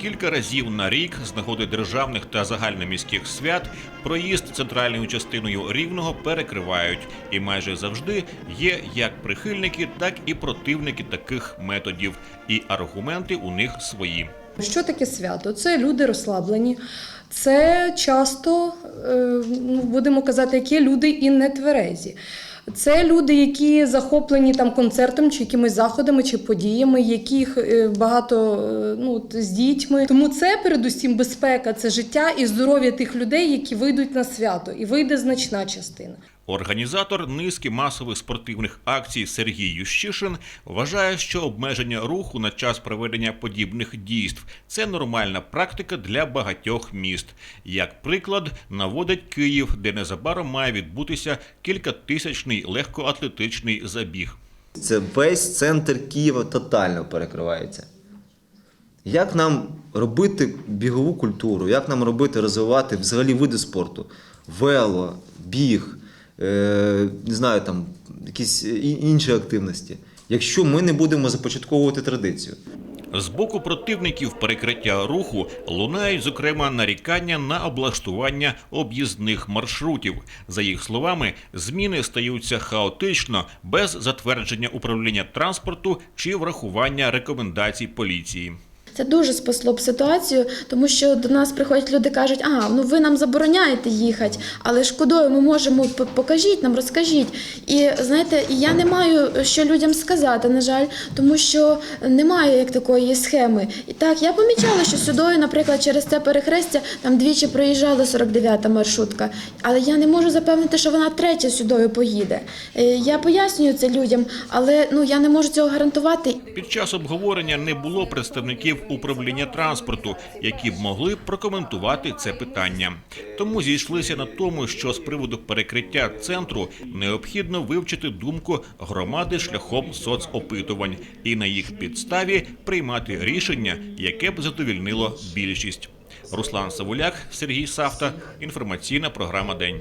Кілька разів на рік з нагоди державних та загальноміських свят проїзд центральною частиною рівного перекривають, і майже завжди є як прихильники, так і противники таких методів. І аргументи у них свої. Що таке свято? Це люди розслаблені. Це часто, е, ну, будемо казати, які люди і не тверезі. Це люди, які захоплені там концертом чи якимись заходами чи подіями, яких е, багато е, ну, з дітьми. Тому це передусім безпека, це життя і здоров'я тих людей, які вийдуть на свято, і вийде значна частина. Організатор низки масових спортивних акцій Сергій Ющишин вважає, що обмеження руху на час проведення подібних дійств це нормальна практика для багатьох міст. Як приклад, наводить Київ, де незабаром має відбутися кількатисячний легкоатлетичний забіг. Це весь центр Києва тотально перекривається. Як нам робити бігову культуру, як нам робити, розвивати взагалі види спорту? Вело, біг, е, не знаю, там якісь інші активності. Якщо ми не будемо започатковувати традицію. З боку противників перекриття руху лунають, зокрема, нарікання на облаштування об'їзних маршрутів. За їх словами, зміни стаються хаотично, без затвердження управління транспорту чи врахування рекомендацій поліції. Це дуже спасло б ситуацію, тому що до нас приходять люди, кажуть, а ну ви нам забороняєте їхати, але ж кудою ми можемо покажіть нам, розкажіть. І знаєте, і я не маю що людям сказати, на жаль, тому що немає як такої схеми. І так, я помічала, що сюдою, наприклад, через це перехрестя там двічі проїжджала 49-та маршрутка, але я не можу запевнити, що вона третя сюдою поїде. Е, Я пояснюю це людям, але ну я не можу цього гарантувати. Під час обговорення не було представників управління транспорту, які б могли прокоментувати це питання. Тому зійшлися на тому, що з приводу перекриття центру необхідно вивчити думку громади шляхом соцопитувань і на їх підставі приймати рішення, яке б задовільнило більшість. Руслан Савуляк, Сергій Савта. Інформаційна програма День.